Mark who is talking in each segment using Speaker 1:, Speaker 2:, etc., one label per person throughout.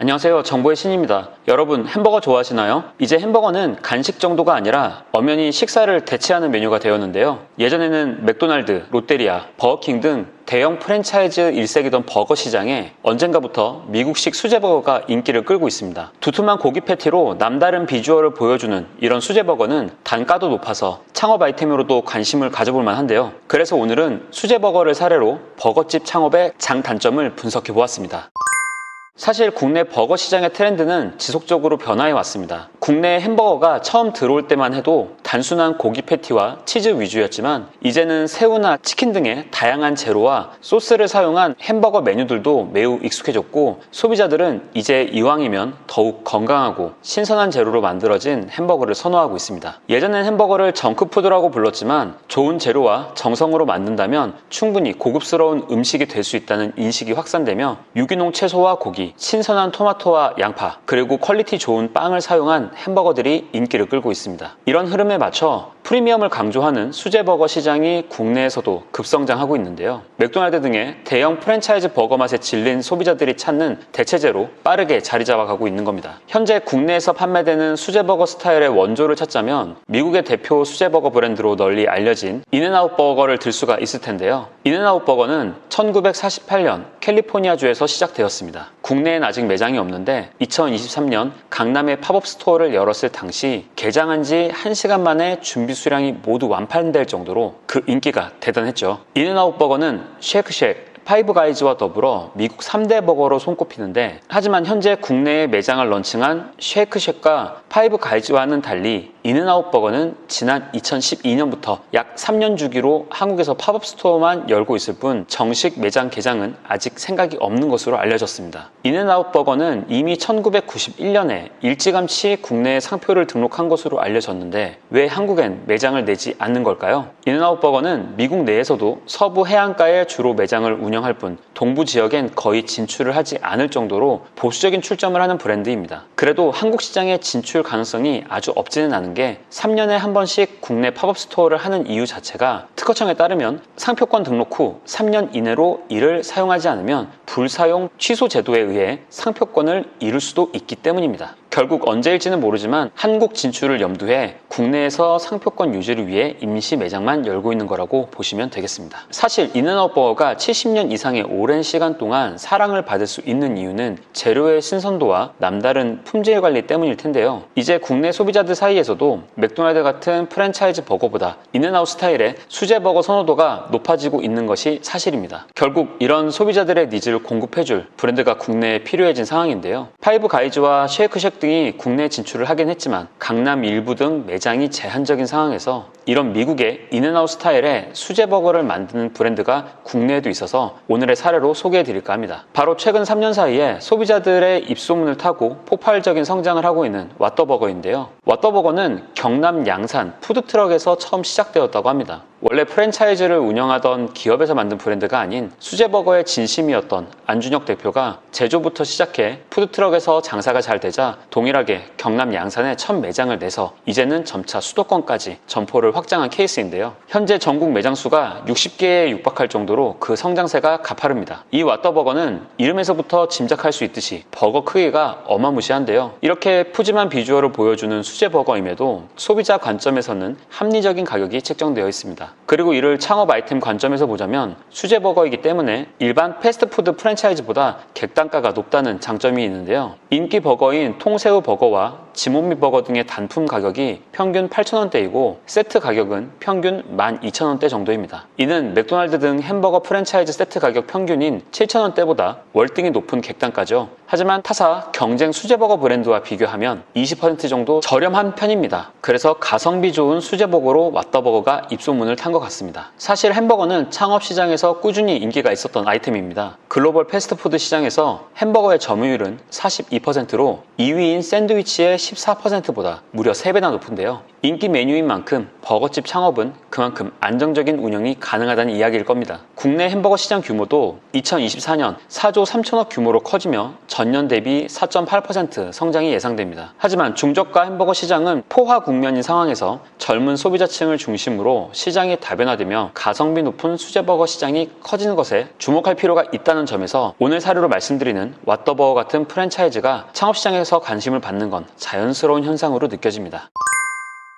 Speaker 1: 안녕하세요. 정보의 신입니다. 여러분 햄버거 좋아하시나요? 이제 햄버거는 간식 정도가 아니라 엄연히 식사를 대체하는 메뉴가 되었는데요. 예전에는 맥도날드, 롯데리아, 버거킹 등 대형 프랜차이즈 일색이던 버거 시장에 언젠가부터 미국식 수제버거가 인기를 끌고 있습니다. 두툼한 고기 패티로 남다른 비주얼을 보여주는 이런 수제버거는 단가도 높아서 창업 아이템으로도 관심을 가져볼 만한데요. 그래서 오늘은 수제버거를 사례로 버거집 창업의 장단점을 분석해 보았습니다. 사실 국내 버거 시장의 트렌드는 지속적으로 변화해 왔습니다. 국내 햄버거가 처음 들어올 때만 해도 단순한 고기 패티와 치즈 위주였지만 이제는 새우나 치킨 등의 다양한 재료와 소스를 사용한 햄버거 메뉴들도 매우 익숙해졌고 소비자들은 이제 이왕이면 더욱 건강하고 신선한 재료로 만들어진 햄버거를 선호하고 있습니다. 예전엔 햄버거를 정크푸드라고 불렀지만 좋은 재료와 정성으로 만든다면 충분히 고급스러운 음식이 될 수 있다는 인식이 확산되며 유기농 채소와 고기, 신선한 토마토와 양파, 그리고 퀄리티 좋은 빵을 사용한 햄버거들이 인기를 끌고 있습니다. 이런 흐름에 맞춰 프리미엄을 강조하는 수제 버거 시장이 국내에서도 급성장하고 있는데요. 맥도날드 등의 대형 프랜차이즈 버거 맛에 질린 소비자들이 찾는 대체제로 빠르게 자리 잡아가고 있는 겁니다. 현재 국내에서 판매되는 수제 버거 스타일의 원조를 찾자면 미국의 대표 수제 버거 브랜드로 널리 알려진 인앤아웃 버거를 들 수가 있을 텐데요. 인앤아웃 버거는 1948년 캘리포니아주에서 시작되었습니다. 국내엔 아직 매장이 없는데 2023년 강남에 팝업 스토어를 열었을 당시 개장한 지 1시간 만에 준비 수량이 모두 완판될 정도로 그 인기가 대단했죠. 인앤아웃 버거는 쉐이크쉑, 파이브 가이즈와 더불어 미국 3대 버거로 손꼽히는데 하지만 현재 국내에 매장을 런칭한 쉐이크쉑과 파이브 가이즈와는 달리 인앤아웃 버거는 지난 2012년부터 약 3년 주기로 한국에서 팝업 스토어만 열고 있을 뿐 정식 매장 개장은 아직 생각이 없는 것으로 알려졌습니다. 인앤아웃 버거는 이미 1991년에 일찌감치 국내에 상표를 등록한 것으로 알려졌는데 왜 한국엔 매장을 내지 않는 걸까요? 인앤아웃 버거는 미국 내에서도 서부 해안가에 주로 매장을 운영할 뿐 동부 지역엔 거의 진출을 하지 않을 정도로 보수적인 출점을 하는 브랜드입니다. 그래도 한국 시장의 진출 가능성이 아주 없지는 않은 게 3년에 한 번씩 국내 팝업 스토어를 하는 이유 자체가 특허청에 따르면 상표권 등록 후 3년 이내로 이를 사용하지 않으면 불사용 취소 제도에 의해 상표권을 잃을 수도 있기 때문입니다. 결국 언제일지는 모르지만 한국 진출을 염두해 국내에서 상표권 유지를 위해 임시 매장만 열고 있는 거라고 보시면 되겠습니다. 사실 인앤아웃 버거가 70년 이상의 오랜 시간 동안 사랑을 받을 수 있는 이유는 재료의 신선도와 남다른 품질 관리 때문일 텐데요. 이제 국내 소비자들 사이에서도 맥도날드 같은 프랜차이즈 버거보다 인앤아웃 스타일의 수제 버거 선호도가 높아지고 있는 것이 사실입니다. 결국 이런 소비자들의 니즈를 공급해줄 브랜드가 국내에 필요해진 상황인데요. 파이브 가이즈와 쉐이크쉑 등이 국내 진출을 하긴 했지만 강남 일부 등 매장이 제한적인 상황에서 이런 미국의 인앤아웃 스타일의 수제 버거를 만드는 브랜드가 국내에도 있어서 오늘의 사례로 소개해 드릴까 합니다. 바로 최근 3년 사이에 소비자들의 입소문을 타고 폭발적인 성장을 하고 있는 왓더버거인데요. 왓더버거는 경남 양산 푸드트럭에서 처음 시작되었다고 합니다. 원래 프랜차이즈를 운영하던 기업에서 만든 브랜드가 아닌 수제버거의 진심이었던 안준혁 대표가 제조부터 시작해 푸드트럭에서 장사가 잘 되자 동일하게 경남 양산에 첫 매장을 내서 이제는 점차 수도권까지 점포를 확장한 케이스인데요. 현재 전국 매장 수가 60개에 육박할 정도로 그 성장세가 가파릅니다. 이 왓더버거는 이름에서부터 짐작할 수 있듯이 버거 크기가 어마무시한데요. 이렇게 푸짐한 비주얼을 보여주는 수제 버거임에도 소비자 관점에서는 합리적인 가격이 책정되어 있습니다. 그리고 이를 창업 아이템 관점에서 보자면 수제 버거이기 때문에 일반 패스트푸드 프랜차이즈보다 객단가가 높다는 장점이 있는데요. 인기 버거인 통새우 버거와 지몬미 버거 등의 단품 가격이 평균 8,000원대이고 세트 가격은 평균 12,000원대 정도입니다. 이는 맥도날드 등 햄버거 프랜차이즈 세트 가격 평균인 7,000원대보다 월등히 높은 객단가죠. 하지만 타사 경쟁 수제버거 브랜드와 비교하면 20% 정도 저렴한 편입니다. 그래서 가성비 좋은 수제버거로 왓더버거가 입소문을 탄 것 같습니다. 사실 햄버거는 창업 시장에서 꾸준히 인기가 있었던 아이템입니다. 글로벌 패스트푸드 시장에서 햄버거의 점유율은 42%로 2위인 샌드위치의 14%보다 무려 3배나 높은데요. 인기 메뉴인 만큼 버거집 창업은 그만큼 안정적인 운영이 가능하다는 이야기일 겁니다. 국내 햄버거 시장 규모도 2024년 4조 3천억 규모로 커지며 전년 대비 4.8% 성장이 예상됩니다. 하지만 중저가 햄버거 시장은 포화 국면인 상황에서 젊은 소비자층을 중심으로 시장이 다변화되며 가성비 높은 수제버거 시장이 커지는 것에 주목할 필요가 있다는 점에서 오늘 사례로 말씀드리는 왓더버거 같은 프랜차이즈가 창업 시장에서 관심을 받는 건 자연스러운 현상으로 느껴집니다.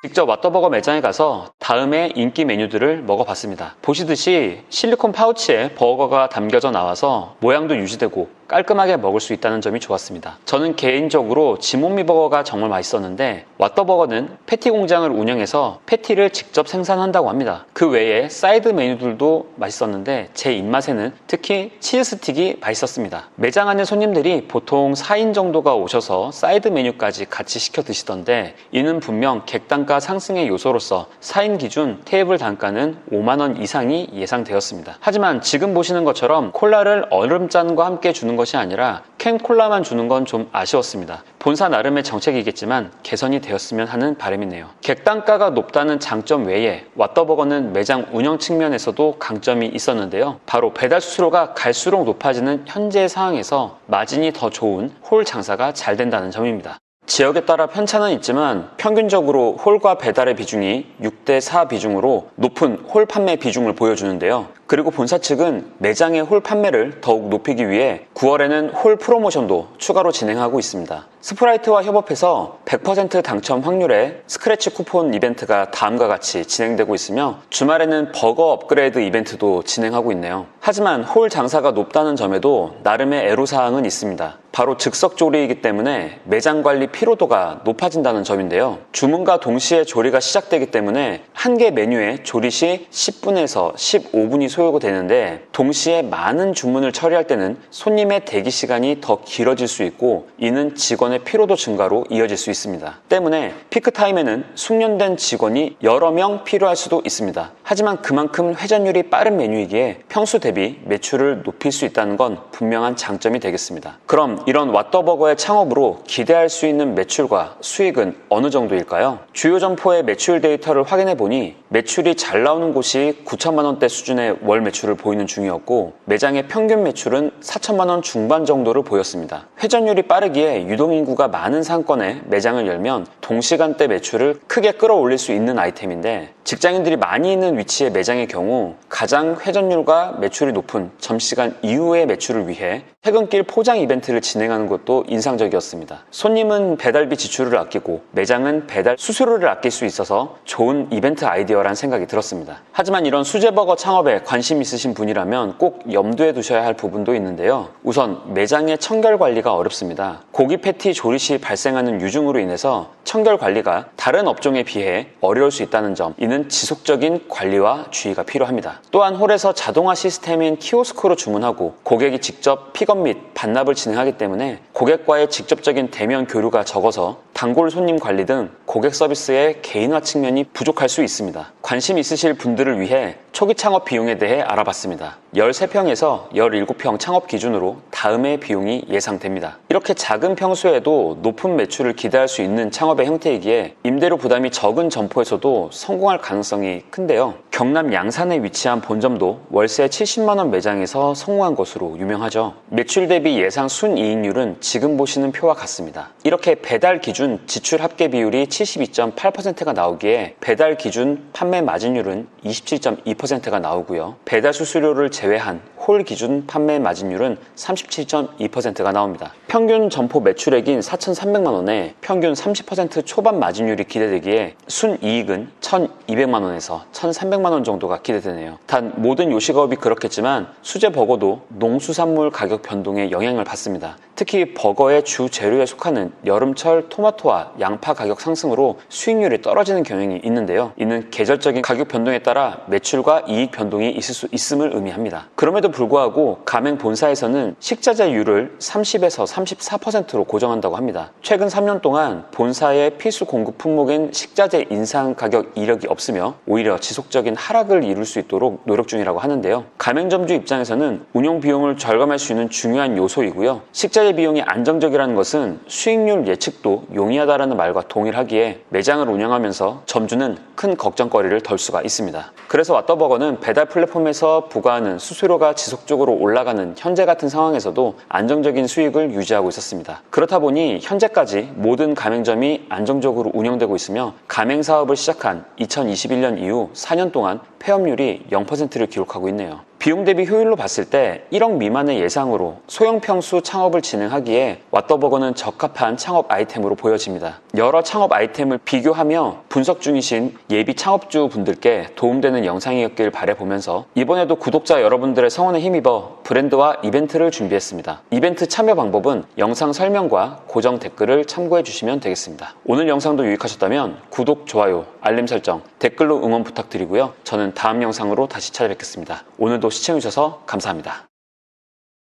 Speaker 1: 직접 왓더버거 매장에 가서 다음에 인기 메뉴들을 먹어봤습니다. 보시듯이 실리콘 파우치에 버거가 담겨져 나와서 모양도 유지되고 깔끔하게 먹을 수 있다는 점이 좋았습니다. 저는 개인적으로 지몬미 버거가 정말 맛있었는데 왓더버거는 패티 공장을 운영해서 패티를 직접 생산한다고 합니다. 그 외에 사이드 메뉴들도 맛있었는데 제 입맛에는 특히 치즈 스틱이 맛있었습니다. 매장 안에 손님들이 보통 4인 정도가 오셔서 사이드 메뉴까지 같이 시켜 드시던데 이는 분명 객 단가 상승의 요소로서 4인 기준 테이블 단가는 5만원 이상이 예상되었습니다. 하지만 지금 보시는 것처럼 콜라를 얼음잔과 함께 주는 것이 아니라 캔 콜라만 주는 건 좀 아쉬웠습니다. 본사 나름의 정책이겠지만 개선이 되었으면 하는 바람이네요. 객단가가 높다는 장점 외에 왓더버거는 매장 운영 측면에서도 강점이 있었는데요. 바로 배달 수수료가 갈수록 높아지는 현재 상황에서 마진이 더 좋은 홀 장사가 잘 된다는 점입니다. 지역에 따라 편차는 있지만 평균적으로 홀과 배달의 비중이 6대 4 비중으로 높은 홀 판매 비중을 보여주는데요. 그리고 본사 측은 매장의 홀 판매를 더욱 높이기 위해 9월에는 홀 프로모션도 추가로 진행하고 있습니다. 스프라이트와 협업해서 100% 당첨 확률의 스크래치 쿠폰 이벤트가 다음과 같이 진행되고 있으며 주말에는 버거 업그레이드 이벤트도 진행하고 있네요. 하지만 홀 장사가 높다는 점에도 나름의 애로사항은 있습니다. 바로 즉석 조리이기 때문에 매장 관리 피로도가 높아진다는 점인데요. 주문과 동시에 조리가 시작되기 때문에 한 개 메뉴에 조리 시 10분에서 15분이 소요 되는데 동시에 많은 주문을 처리할 때는 손님의 대기 시간이 더 길어질 수 있고 이는 직원의 피로도 증가로 이어질 수 있습니다. 때문에 피크 타임에는 숙련된 직원이 여러 명 필요할 수도 있습니다. 하지만 그만큼 회전율이 빠른 메뉴이기에 평수 대비 매출을 높일 수 있다는 건 분명한 장점이 되겠습니다. 그럼 이런 왓더버거의 창업으로 기대할 수 있는 매출과 수익은 어느 정도일까요? 주요 점포의 매출 데이터를 확인해 보니 매출이 잘 나오는 곳이 9천만 원대 수준의 월 매출을 보이는 중이었고 매장의 평균 매출은 4천만 원 중반 정도를 보였습니다. 회전율이 빠르기에 유동 인구가 많은 상권에 매장을 열면 동시간대 매출을 크게 끌어올릴 수 있는 아이템인데 직장인들이 많이 있는 위치의 매장의 경우 가장 회전율과 매출이 높은 점시간 이후의 매출을 위해 퇴근길 포장 이벤트를 진행하는 것도 인상적이었습니다. 손님은 배달비 지출을 아끼고 매장은 배달 수수료를 아낄 수 있어서 좋은 이벤트 아이디어란 생각이 들었습니다. 하지만 이런 수제버거 창업에 관심 있으신 분이라면 꼭 염두에 두셔야 할 부분도 있는데요. 우선 매장의 청결 관리가 어렵습니다. 고기 패티 조리 시 발생하는 유증으로 인해서 청결 관리가 다른 업종에 비해 어려울 수 있다는 점, 이는 지속적인 관리와 주의가 필요합니다. 또한 홀에서 자동화 시스템인 키오스크로 주문하고 고객이 직접 픽업 및 반납을 진행하기 때문에 고객과의 직접적인 대면 교류가 적어서 단골 손님 관리 등 고객 서비스의 개인화 측면이 부족할 수 있습니다. 관심 있으실 분들을 위해 초기 창업 비용에 대해 알아봤습니다. 13평에서 17평 창업 기준으로 다음의 비용이 예상됩니다. 이렇게 작은 평수에도 높은 매출을 기대할 수 있는 창업의 형태이기에 임대료 부담이 적은 점포에서도 성공할 가능성이 큰데요. 경남 양산에 위치한 본점도 월세 70만원 매장에서 성공한 것으로 유명하죠. 매출 대비 예상 순이익률은 지금 보시는 표와 같습니다. 이렇게 배달 기준 지출 합계 비율이 72.8%가 나오기에 배달 기준 판매 마진율은 27.2%가 나오고요. 배달 수수료를 제외한 홀 기준 판매 마진율은 37.2%가 나옵니다. 평균 점포 매출액인 4,300만 원에 평균 30% 초반 마진율이 기대되기에 순이익은 1,200만 원에서 1,300만 원 정도가 기대되네요. 단 모든 요식업이 그렇겠지만 수제 버거도 농수산물 가격 변동에 영향을 받습니다. 특히 버거의 주 재료에 속하는 여름철 토마토와 양파 가격 상승으로 수익률이 떨어지는 경향이 있는데요. 이는 계절적인 가격 변동에 따라 매출과 이익 변동이 있을 수 있음을 의미합니다. 그럼에도 불구하고 가맹 본사에서는 식자재율을 30에서 34%로 고정한다고 합니다. 최근 3년 동안 본사의 필수 공급 품목인 식자재 인상 가격 이력이 없으며 오히려 지속적인 하락을 이룰 수 있도록 노력 중이라고 하는데요. 가맹점주 입장에서는 운용 비용을 절감할 수 있는 중요한 요소이고요. 식자재 비용이 안정적이라는 것은 수익률 예측도 용이하다라는 말과 동일하기에 하기에 매장을 운영하면서 점주는 큰 걱정거리를 덜 수가 있습니다. 그래서 왓더버거는 배달 플랫폼 에서 부과하는 수수료가 지속적으로 올라가는 현재 같은 상황에서도 안정적인 수익을 유지하고 있었습니다. 그렇다 보니 현재까지 모든 가맹점이 안정적으로 운영되고 있으며 가맹 사업을 시작한 2021년 이후 4년 동안 폐업률이 0%를 기록하고 있네요. 비용 대비 효율로 봤을 때 1억 미만의 예상으로 소형 평수 창업을 진행하기에 왓더버거는 적합한 창업 아이템으로 보여집니다. 여러 창업 아이템을 비교하며 분석 중이신 예비 창업주 분들께 도움되는 영상이었길 바라보면서 이번에도 구독자 여러분들의 성원에 힘입어 브랜드와 이벤트를 준비했습니다. 이벤트 참여 방법은 영상 설명과 고정 댓글을 참고해 주시면 되겠습니다. 오늘 영상도 유익하셨다면 구독, 좋아요, 알림 설정, 댓글로 응원 부탁드리고요. 저는 다음 영상으로 다시 찾아뵙겠습니다. 오늘도 시청해주셔서 감사합니다.